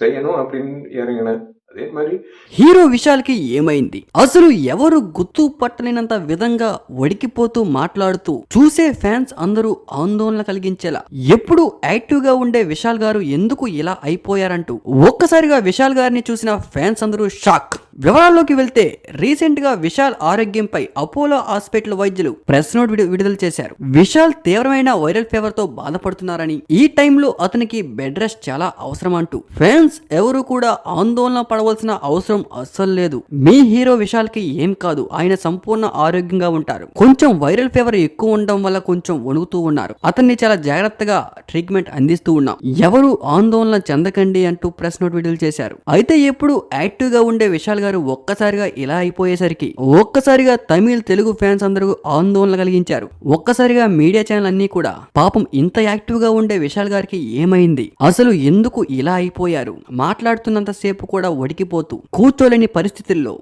செய்யணும் அப்படின்னு இறங்கினேன் அதே மாதிரி హీరో విశాల్కి ఏమైంది అసలు ఎవరు గుర్తు పట్టలేనంత విధంగా వడికిపోతూ మాట్లాడుతూ చూసే ఫ్యాన్స్ అందరూ ఆందోళన కలిగించేలా ఎప్పుడు యాక్టివ్ గా ఉండే విశాల్ గారు ఎందుకు ఇలా అయిపోయారంటూ ఒక్కసారిగా విశాల్ గారిని చూసిన ఫ్యాన్స్ అందరూ షాక్ వివరాల్లోకి వెళ్తే రీసెంట్గా విశాల్ ఆరోగ్యంపై అపోలో హాస్పిటల్ వైద్యులు ప్రెస్ నోట్ విడు- విడుదల చేశారు. విశాల్ తీవ్రమైన వైరల్ ఫీవర్తో బాధపడుతున్నారని ఈ టైంలో అతనికి బెడ్ రెస్ట్ చాలా అవసరం అంటూ ఫ్యాన్స్ ఎవరు కూడా ఆందోళన పడవలసిన అవసరం అస్సలు లేదు. మీ హీరో విశాల్కి ఏం కాదు. ఆయన సంపూర్ణ ఆరోగ్యంగా ఉంటారు. కొంచెం వైరల్ ఫీవర్ ఎక్కువ ఉండడం వల్ల కొంచెం వణుకుతూ ఉన్నారు. అతన్ని చాలా జాగ్రత్తగా ట్రీట్మెంట్ అందిస్తూ ఉన్నాం. ఎవరు ఆందోళన చెందకండి అంటూ ప్రెస్ నోట్ విడుదల చేశారు. అయితే ఎప్పుడు యాక్టివ్గా ఉండే విశాల్ గారు ఒక్కసారిగా ఇలా అయిపోయేసరికి ఒక్కసారిగా తమిళ్ తెలుగు ఫ్యాన్స్ అందరూ ఆందోళన కలిగించారు. ఒక్కసారిగా మీడియా ఛానల్ అన్ని కూడా పాపం ఇంత యాక్టివ్గా ఉండే విశాల్ గారికి ఏమైంది? అసలు ఎందుకు ఇలా అయిపోయారు? మాట్లాడుతున్నంత సేపు కూడా వడికిపోతూ కూర్చోలేని పరిస్థితుల్లో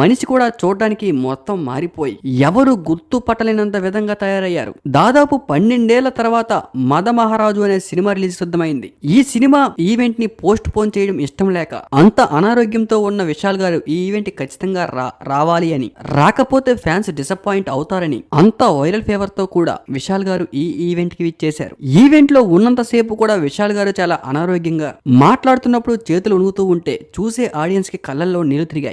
మనిషి కూడా చూడడానికి మొత్తం మారిపోయి ఎవరు గుర్తు పట్టలేనంత విధంగా తయారయ్యారు. దాదాపు పన్నెండేళ్ళ తర్వాత మద మహారాజు అనే సినిమా రిలీజ్ సిద్ధమైంది. ఈ సినిమా ఈవెంట్ని పోస్ట్ పోన్ చేయడం ఇష్టం లేక అంత అనారోగ్యంతో ఉన్న విశాల్ గారు ఈ ఈవెంట్ ఖచ్చితంగా రా రావాలి అని. రాకపోతే ఫ్యాన్స్ డిసప్పాయింట్ అవుతారని. అంత వైరల్ ఫేవర్తో కూడా విశాల్ గారు ఈ ఈవెంట్కి ఇచ్చేశారు ఈవెంట్లో ఉన్నంత సేపు కూడా విశాల్ గారు చాలా అనారోగ్యంగా మాట్లాడుతున్నప్పుడు చేతులు ఉణుగుతూ ఉంటే చూసే ఆడియన్స్కి కళ్ళల్లో నీళ్ళు తిరిగాయి.